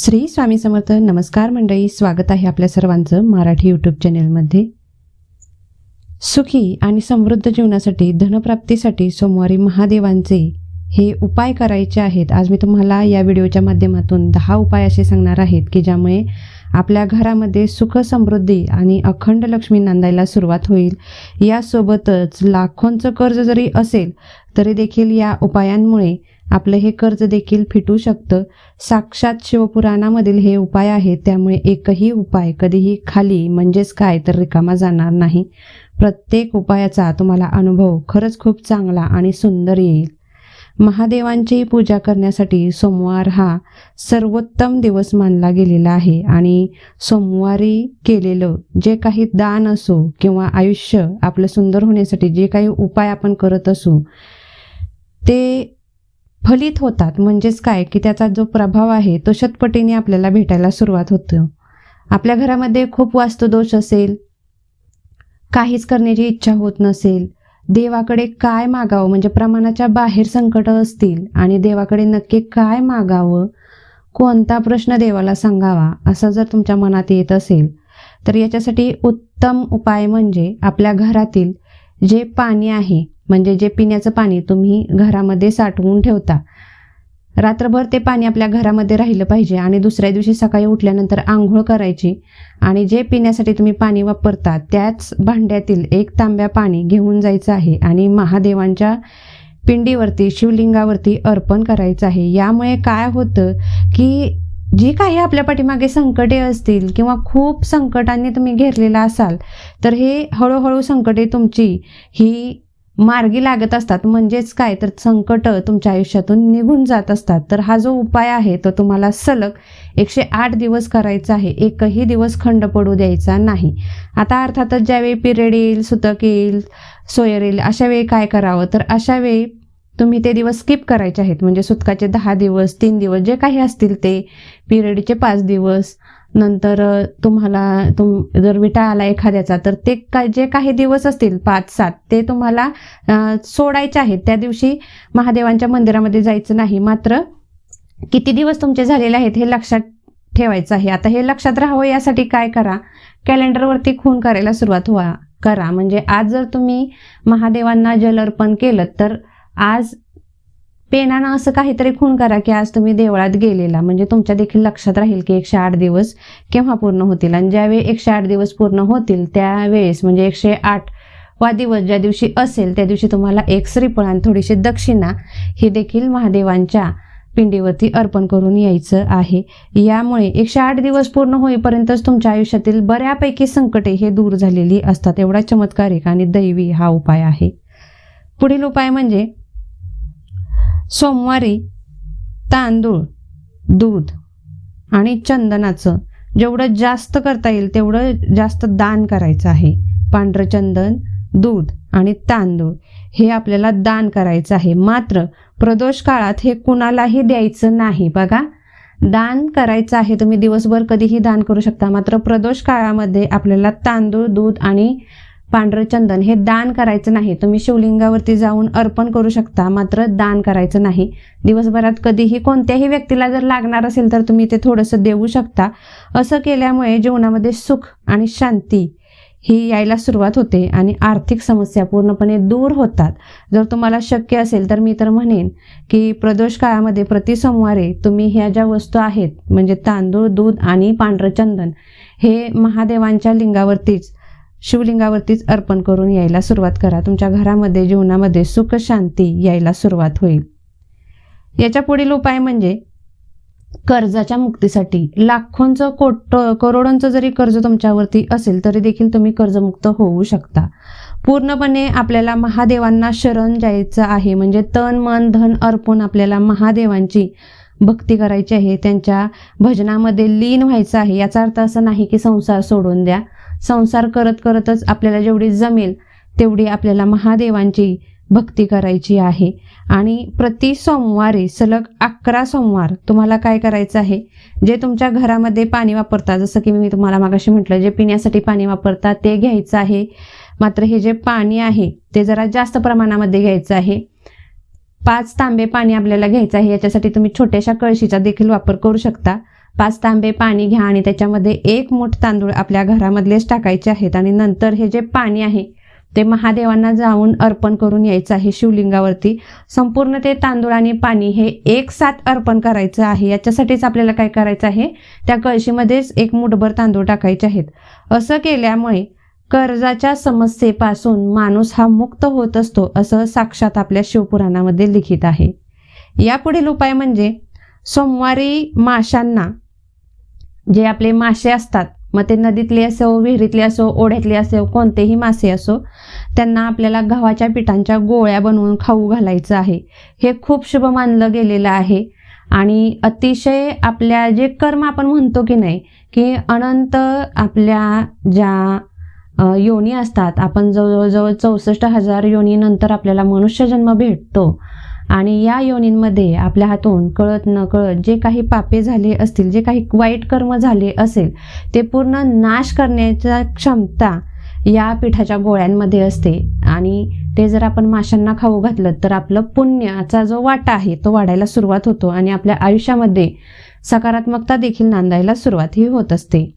श्री स्वामी समर्थ नमस्कार मंडळी. स्वागत आहे आपल्या सर्वांचं मराठी यूट्यूब चॅनेलमध्ये सुखी आणि समृद्ध जीवनासाठी धनप्राप्तीसाठी सोमवारी महादेवांचे हे उपाय करायचे आहेत. आज मी तुम्हाला या व्हिडिओच्या माध्यमातून दहा उपाय असे सांगणार आहेत की ज्यामुळे आपल्या घरामध्ये सुख समृद्धी आणि अखंड लक्ष्मी नांदायला सुरुवात होईल. यासोबतच लाखोंचं कर्ज जरी असेल तरी देखील या उपायांमुळे आपलं हे कर्ज देखील फिटू शकतं. साक्षात शिवपुराणामधील हे उपाय आहेत त्यामुळे एकही उपाय कधीही खाली म्हणजेच काय तर रिकामा जाणार नाही. प्रत्येक उपायाचा तुम्हाला अनुभव खरंच खूप चांगला आणि सुंदर येईल. महादेवांची पूजा करण्यासाठी सोमवार हा सर्वोत्तम दिवस मानला गेलेला आहे आणि सोमवारी केलेलं जे काही दान असो किंवा आयुष्य आपलं सुंदर होण्यासाठी जे काही उपाय आपण करत असू ते फलित होतात. म्हणजेच काय? की त्याचा जो प्रभाव आहे तो शतपटीने आपल्याला भेटायला सुरुवात होतो. आपल्या घरामध्ये खूप वास्तुदोष असेल काहीच करण्याची इच्छा होत नसेल देवाकडे काय मागावं? म्हणजे प्रमाणाच्या बाहेर संकट असतील आणि देवाकडे नक्की काय मागावं? कोणता प्रश्न देवाला सांगावा? असं जर तुमच्या मनात येत असेल तर याच्यासाठी उत्तम उपाय म्हणजे आपल्या घरातील जे पाणी आहे म्हणजे जे पिण्याचं पाणी तुम्ही घरामध्ये साठवून ठेवता. रात्रभर ते पाणी आपल्या घरामध्ये राहिलं पाहिजे आणि दुसऱ्या दिवशी सकाळी उठल्यानंतर आंघोळ करायची आणि जे पिण्यासाठी तुम्ही पाणी वापरता त्याच भांड्यातील एक तांब्या पाणी घेऊन जायचं आहे आणि महादेवांच्या पिंडीवरती शिवलिंगावरती अर्पण करायचं आहे. यामुळे काय होतं की जी काही आपल्या पाठीमागे संकटे असतील किंवा खूप संकटांनी तुम्ही घेरलेला असाल तर हे हळूहळू संकटे तुमची ही मार्गी लागत असतात. म्हणजेच काय? तर संकट तुमच्या आयुष्यातून निघून जात असतात. तर हा जो उपाय आहे तो तुम्हाला सलग एकशे आठ दिवस करायचा आहे. एकही दिवस खंड पडू द्यायचा नाही. आता अर्थातच ज्यावेळी पिरियड येईल सुतक येईल सोयर येईल अशा वेळी काय करावं? तर अशा वेळी तुम्ही ते दिवस स्किप करायचे आहेत. म्हणजे सुतकाचे दहा दिवस तीन दिवस जे काही असतील ते पिरियडचे पाच दिवस नंतर तुम्हाला तुम जर विटा आला एखाद्याचा तर ते का जे काही दिवस असतील पाच सात ते तुम्हाला सोडायचे आहेत. त्या दिवशी महादेवांच्या मंदिरामध्ये जायचं नाही. मात्र किती दिवस तुमचे झालेले आहेत हे लक्षात ठेवायचं आहे. आता हे लक्षात राहावं यासाठी काय करा? कॅलेंडरवरती खून करायला सुरुवात व्हा करा. म्हणजे आज जर तुम्ही महादेवांना जल अर्पण केलं तर आज पेनानं असं काहीतरी खून करा की आज तुम्ही देवळात गेलेला. म्हणजे तुमच्या देखील लक्षात राहील की एकशे आठ दिवस केव्हा पूर्ण होतील. आणि ज्यावेळी एकशे आठ दिवस पूर्ण होतील त्यावेळेस म्हणजे एकशे आठ वा दिवस ज्या दिवशी असेल त्या दिवशी तुम्हाला एक श्रीफळ आणि थोडीशी दक्षिणा ही देखील महादेवांच्या पिंडीवरती अर्पण करून यायचं आहे. यामुळे एकशे आठ दिवस पूर्ण होईपर्यंतच तुमच्या आयुष्यातील बऱ्यापैकी संकटे हे दूर झालेली असतात. एवढा चमत्कारिक आणि दैवी हा उपाय आहे. पुढील उपाय म्हणजे सोमवारी तांदूळ दूध आणि चंदनाचं जेवढं जास्त करता येईल तेवढं जास्त दान करायचं आहे. पांढरं चंदन दूध आणि तांदूळ हे आपल्याला दान करायचं आहे. मात्र प्रदोष काळात हे कुणालाही द्यायचं नाही. बघा दान करायचं आहे. तुम्ही दिवसभर कधीही दान करू शकता. मात्र प्रदोष काळामध्ये आपल्याला तांदूळ दूध आणि पांढरं चंदन हे दान करायचं नाही. तुम्ही शिवलिंगावरती जाऊन अर्पण करू शकता मात्र दान करायचं नाही. दिवसभरात कधीही कोणत्याही व्यक्तीला जर लागणार असेल तर तुम्ही ते थोडंसं देऊ शकता. असं केल्यामुळे जीवनामध्ये सुख आणि शांती ही यायला सुरुवात होते आणि आर्थिक समस्या पूर्णपणे दूर होतात. जर तुम्हाला शक्य असेल तर मी तर म्हणेन की प्रदोष काळामध्ये प्रति सोमवारी तुम्ही ह्या ज्या वस्तू आहेत म्हणजे तांदूळ दूध आणि पांढरं चंदन हे महादेवांच्या लिंगावरतीच शिवलिंगावरतीच अर्पण करून यायला सुरुवात करा. तुमच्या घरामध्ये जीवनामध्ये सुख शांती यायला सुरुवात होईल. याच्या पुढील उपाय म्हणजे कर्जाच्या मुक्तीसाठी. लाखोंचं कोट करोडोंचं जरी कर्ज तुमच्यावरती असेल तरी देखील तुम्ही कर्जमुक्त होऊ शकता. पूर्णपणे आपल्याला महादेवांना शरण जायचं आहे. म्हणजे तन मन धन अर्पून आपल्याला महादेवांची भक्ती करायची आहे. त्यांच्या भजनामध्ये लीन व्हायचं आहे. याचा अर्थ असं नाही की संसार सोडून द्या. संसार करत करतच आपल्याला जेवढी जमेल तेवढी आपल्याला महादेवांची भक्ती करायची आहे. आणि प्रति सोमवारी सलग अकरा सोमवार तुम्हाला काय करायचं आहे? जे तुमच्या घरामध्ये पाणी वापरता जसं की मी तुम्हाला मागाशी म्हटलं जे पिण्यासाठी पाणी वापरता ते घ्यायचं आहे. मात्र हे जे पाणी आहे ते जरा जास्त प्रमाणामध्ये घ्यायचं आहे. पाच तांबे पाणी आपल्याला घ्यायचं आहे याच्यासाठी तुम्ही छोट्याशा कळशीचा देखील वापर करू शकता. पाच तांबे पाणी घ्या आणि त्याच्यामध्ये एक मोठ तांदूळ आपल्या घरामधलेच टाकायचे आहेत. आणि नंतर हे जे पाणी आहे ते महादेवांना जाऊन अर्पण करून यायचं आहे शिवलिंगावरती. संपूर्ण ते तांदूळ आणि पाणी हे एक साथ अर्पण करायचं आहे. याच्यासाठीच आपल्याला काय करायचं आहे? त्या कळशीमध्येच एक मुठभर तांदूळ टाकायचे आहेत. असं केल्यामुळे कर्जाच्या समस्येपासून माणूस हा मुक्त होत असतो असं साक्षात आपल्या शिवपुराणामध्ये लिखित आहे. यापुढील उपाय म्हणजे सोमवारी माशांना जे आपले मासे असतात मग ते नदीतले असो विहिरीतले असो ओढ्यातले असो कोणतेही मासे असो त्यांना आपल्याला गव्हाच्या पिठांच्या गोळ्या बनवून खाऊ घालायचं आहे. हे खूप शुभ मानलं गेलेलं आहे. आणि अतिशय आपल्या जे कर्म आपण म्हणतो की नाही की अनंत आपल्या ज्या योनी असतात आपण जवळजवळ चौसष्ट हजार योनीनंतर आपल्याला मनुष्य जन्म भेटतो. आणि या योनींमध्ये आपल्या हातून कळत न कळत जे काही पापे झाले असतील जे काही वाईट कर्म झाले असेल ते पूर्ण नाश करण्याच्या क्षमता या पिठाच्या गोळ्यांमध्ये असते. आणि ते जर आपण माशांना खाऊ घातलं तर आपलं पुण्याचा जो वाटा आहे तो वाढायला सुरुवात होतो आणि आपल्या आयुष्यामध्ये सकारात्मकता देखील नांदायला सुरुवात ही होत असते.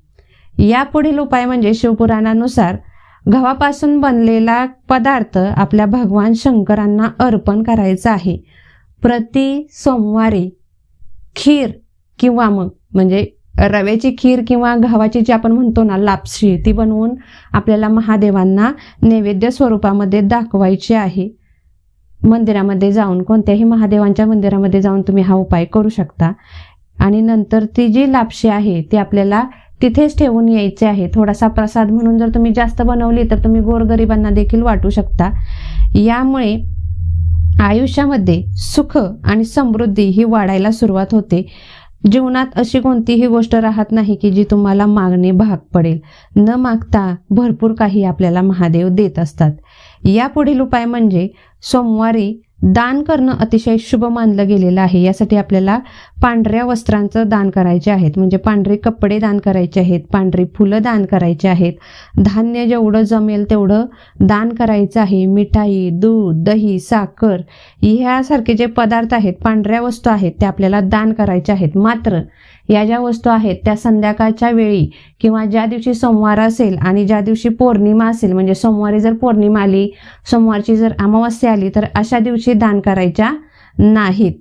यापुढील उपाय म्हणजे शिवपुराणानुसार गव्हापासून बनलेला पदार्थ आपल्या भगवान शंकरांना अर्पण करायचा आहे. प्रति सोमवारी खीर किंवा मग म्हणजे रव्याची खीर किंवा गव्हाची जी आपण म्हणतो ना लापशी ती बनवून आपल्याला महादेवांना नैवेद्य स्वरूपामध्ये दाखवायची आहे. मंदिरामध्ये जाऊन कोणत्याही महादेवांच्या मंदिरामध्ये जाऊन तुम्ही हा उपाय करू शकता. आणि नंतर ती जी लापशी आहे ती आपल्याला तिथेच ठेवून यायचे आहे. थोडासा प्रसाद म्हणून जर तुम्ही जास्त बनवली तर तुम्ही गोरगरिबांना देखील वाटू शकता. यामुळे आयुष्यामध्ये सुख आणि समृद्धी ही वाढायला सुरुवात होते. जीवनात अशी कोणतीही गोष्ट राहत नाही की जी तुम्हाला मागणे भाग पडेल. न मागता भरपूर काही आपल्याला महादेव देत असतात. यापुढील उपाय म्हणजे सोमवारी दान करणं अतिशय शुभ मानलं गेलेलं आहे. यासाठी आपल्याला पांढऱ्या वस्त्रांचं दान करायचे आहेत. म्हणजे पांढरे कपडे दान करायचे आहेत पांढरी फुलं दान करायचे आहेत. धान्य जेवढं जमेल तेवढं दान करायचं आहे. मिठाई दूध दही साखर ह्यासारखे जे पदार्थ आहेत पांढऱ्या वस्तू आहेत त्या आपल्याला दान करायच्या आहेत. मात्र या ज्या वस्तू आहेत त्या संध्याकाळच्या वेळी किंवा ज्या दिवशी सोमवार असेल आणि ज्या दिवशी पौर्णिमा असेल म्हणजे सोमवारी जर पौर्णिमा आली सोमवारची जर अमावस्या आली तर अशा दिवशी दान करायच्या नाहीत.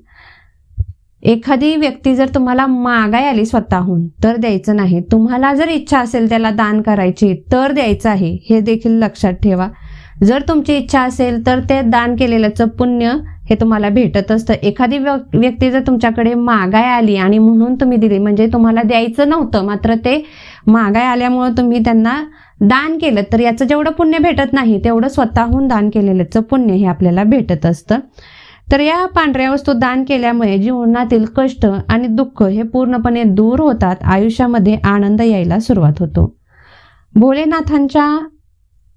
एखादी व्यक्ती जर तुम्हाला मागाय आली स्वतःहून तर द्यायचं नाही. तुम्हाला जर इच्छा असेल त्याला दान करायची तर द्यायचं आहे हे देखील लक्षात ठेवा. जर तुमची इच्छा असेल तर ते दान केलेल्याचं पुण्य हे तुम्हाला भेटत असतं. एखादी व्यक्ती जर तुमच्याकडे मागाय आली आणि म्हणून तुम्ही दिली म्हणजे तुम्हाला द्यायचं नव्हतं मात्र ते मागाय आल्यामुळं तुम्ही त्यांना दान केलं तर याचं जेवढं पुण्य भेटत नाही तेवढं स्वतःहून दान केलेल्याचं पुण्य हे आपल्याला भेटत असतं. तर या पांढऱ्या वस्तू दान केल्यामुळे जीवनातील कष्ट आणि दुःख हे पूर्णपणे दूर होतात. आयुष्यामध्ये आनंद यायला सुरुवात होतो. भोलेनाथांच्या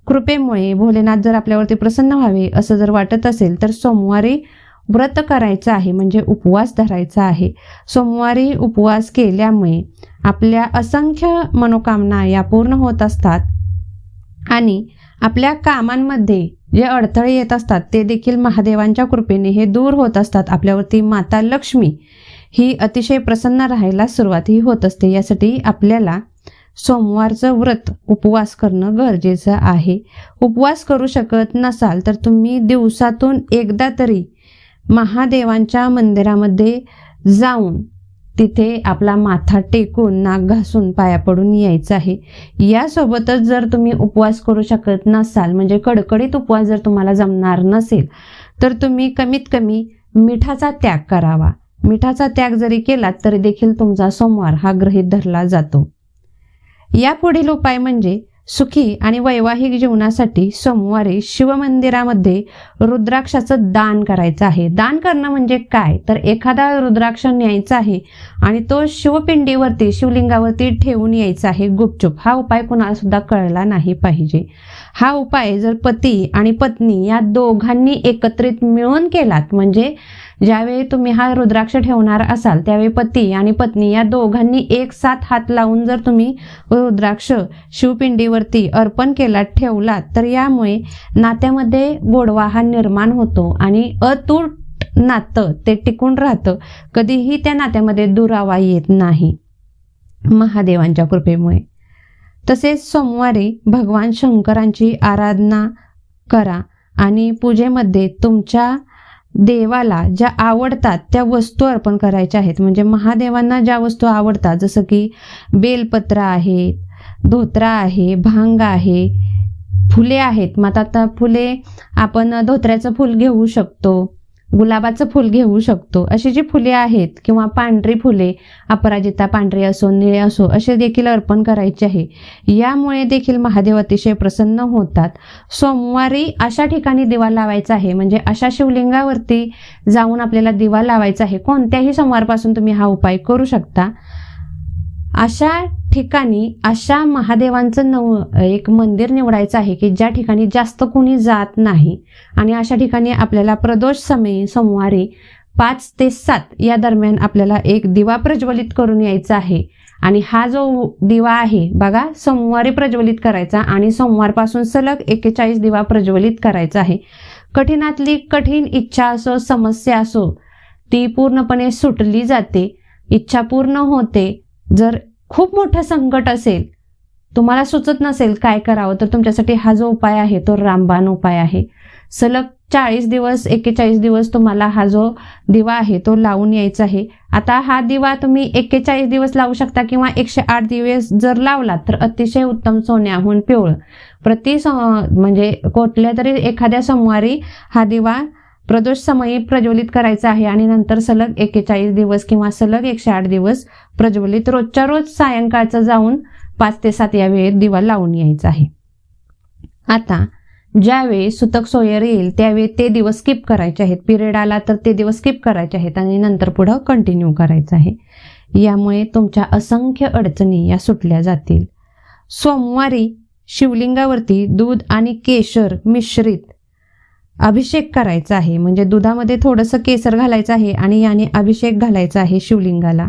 कृपेमुळे भोलेनाथ जर आपल्यावरती प्रसन्न व्हावे असं जर वाटत असेल तर सोमवारी व्रत करायचं आहे म्हणजे उपवास धरायचा आहे. सोमवारी उपवास केल्यामुळे आपल्या असंख्य मनोकामना या पूर्ण होत असतात आणि आपल्या कामांमध्ये जे अडथळे येत असतात ते देखील महादेवांच्या कृपेने हे दूर होत असतात. आपल्यावरती माता लक्ष्मी ही अतिशय प्रसन्न राहायला सुरुवात ही होत असते. यासाठी आपल्याला सोमवारचं व्रत उपवास करणं गरजेचं आहे. उपवास करू शकत नसाल तर तुम्ही दिवसातून एकदा तरी महादेवांच्या मंदिरामध्ये जाऊन तिथे आपला माथा टेकून नाक घासून पाया पडून यायचं आहे. यासोबतच जर तुम्ही उपवास करू शकत नसाल म्हणजे कडकडीत उपवास जर तुम्हाला जमणार नसेल तर तुम्ही कमीत कमी मिठाचा त्याग करावा. मिठाचा त्याग जरी केला तरी देखील तुमचा सोमवार हा गृहीत धरला जातो. यापुढील उपाय म्हणजे सुखी आणि वैवाहिक जीवनासाठी सोमवारी शिवमंदिरामध्ये रुद्राक्षाचं दान करायचं आहे. दान करणं म्हणजे काय? तर एखादा रुद्राक्ष न्यायचा आहे आणि तो शिवपिंडीवरती शिवलिंगावरती ठेवून यायचा आहे गुपचूप. हा उपाय कुणाला सुद्धा कळला नाही पाहिजे. हा उपाय जर पती आणि पत्नी या दोघांनी एकत्रित मिळून केलात म्हणजे ज्यावेळी तुम्ही हा रुद्राक्ष ठेवणार असाल त्यावेळी पती आणि पत्नी या दोघांनी एक साथ हात लावून जर तुम्ही रुद्राक्ष शिवपिंडीवरती अर्पण केलात ठेवला तर यामुळे नात्यामध्ये गोडवा हा निर्माण होतो आणि अतूट नातं ते टिकून राहतं. कधीही त्या नात्यामध्ये दुरावा येत नाही. महादेवांच्या कृपेमुळे. तसेच सोमवारी भगवान शंकरांची आराधना करा आणि पूजेमध्ये तुमच्या देवाला ज्या आवडतात त्या वस्तू अर्पण करायच्या आहेत. म्हणजे महादेवांना ज्या वस्तू आवडतात जसं की बेलपत्र आहेत धोत्रा आहे भांग आहे फुले आहेत. मग आता फुले आपण धोत्र्याचं फुल घेऊ शकतो. गुलाबाचं फुल घेऊ शकतो. अशी जी फुले आहेत किंवा पांढरी फुले अपराजिता पांढरी असो निळे असो असे देखील अर्पण करायचे आहे. यामुळे देखील महादेव अतिशय प्रसन्न होतात. सोमवारी अशा ठिकाणी दिवा लावायचा आहे. म्हणजे अशा शिवलिंगावरती जाऊन आपल्याला दिवा लावायचा आहे. कोणत्याही सोमवारपासून तुम्ही हा उपाय करू शकता. अशा ठिकाणी अशा महादेवांचं नव एक मंदिर निवडायचं आहे की ज्या ठिकाणी जास्त कोणी जात नाही आणि अशा ठिकाणी आपल्याला प्रदोष समय सोमवारी पाच ते सात या दरम्यान आपल्याला एक दिवा प्रज्वलित करून यायचा आहे. आणि हा जो दिवा आहे बघा सोमवारी प्रज्वलित करायचा आणि सोमवारपासून सलग एक्केचाळीस दिवा प्रज्वलित करायचा आहे. कठीणातली कठीण इच्छा असो समस्या असो ती पूर्णपणे सुटली जाते इच्छा पूर्ण होते जर खूप मोठं संकट असेल तुम्हाला सुचत नसेल काय करावं तर तुमच्यासाठी हा जो उपाय आहे तो रामबाण उपाय आहे. सलग चाळीस दिवस एक्केचाळीस दिवस तुम्हाला हा जो दिवा आहे तो लावून यायचा आहे. आता हा दिवा तुम्ही एक्केचाळीस दिवस लावू शकता किंवा एकशे आठ दिवस जर लावला तर अतिशय उत्तम सोन्याहून पिवळं. प्रति म्हणजे कुठल्या तरी एखाद्या सोमवारी हा दिवा प्रदोष समयी प्रज्वलित करायचा आहे आणि नंतर सलग एक्केचाळीस दिवस किंवा सलग एकशे आठ दिवस प्रज्वलित रोजच्या रोज सायंकाळचं जाऊन पाच ते सात या वेळेत दिवा लावून यायचा आहे. आता ज्यावेळी सुतक सोयर येईल त्यावेळी ते दिवस स्किप करायचे आहेत. पिरियड आला तर ते दिवस स्किप करायचे आहेत आणि नंतर पुढं कंटिन्यू करायचं आहे. यामुळे तुमच्या असंख्य अडचणी या सुटल्या जातील. सोमवारी शिवलिंगावरती दूध आणि केशर मिश्रित अभिषेक करायचा आहे. म्हणजे दुधामध्ये थोडंसं केसर घालायचं आहे आणि याने अभिषेक घालायचा आहे शिवलिंगाला.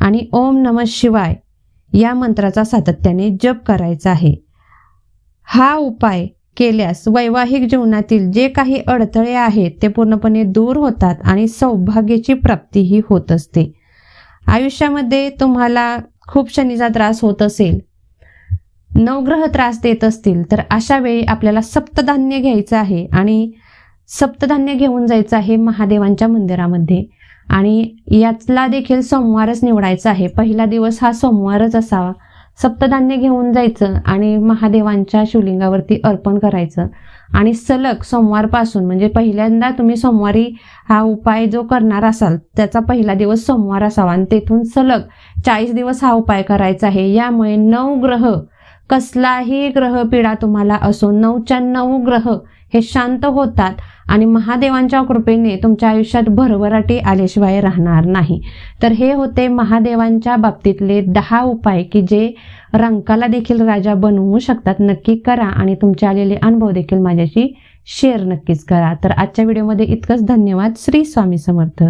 आणि ओम नम शिवाय या मंत्राचा सातत्याने जप करायचा आहे. हा उपाय केल्यास वैवाहिक जीवनातील जे काही अडथळे आहेत ते पूर्णपणे दूर होतात आणि सौभाग्याची प्राप्तीही होत असते. आयुष्यामध्ये तुम्हाला खूप शनीचा त्रास होत असेल नवग्रह त्रास देत असतील तर अशा वेळी आपल्याला सप्तधान्य घ्यायचं आहे आणि सप्तधान्य घेऊन जायचं आहे महादेवांच्या मंदिरामध्ये. आणि यातला देखील सोमवारच निवडायचा आहे. पहिला दिवस हा सोमवारच असावा. सप्तधान्य घेऊन जायचं आणि महादेवांच्या शिवलिंगावरती अर्पण करायचं. आणि सलग सोमवारपासून म्हणजे पहिल्यांदा तुम्ही सोमवारी हा उपाय जो करणार असाल त्याचा पहिला दिवस सोमवार असावा. आणि तेथून सलग चाळीस दिवस हा उपाय करायचा आहे. यामुळे नऊ ग्रह कसलाही ग्रहपीडा तुम्हाला असो नऊच्या नऊ ग्रह हे शांत होतात आणि महादेवांच्या कृपेने तुमच्या आयुष्यात भरभराटी आल्याशिवाय राहणार नाही. तर हे होते महादेवांच्या बाबतीतले दहा उपाय की जे रंकाला देखील राजा बनवू शकतात. नक्की करा आणि तुमचे आलेले अनुभव देखील माझ्याशी शेअर नक्कीच करा. तर आजच्या व्हिडिओमध्ये इतकंच. धन्यवाद. श्री स्वामी समर्थ.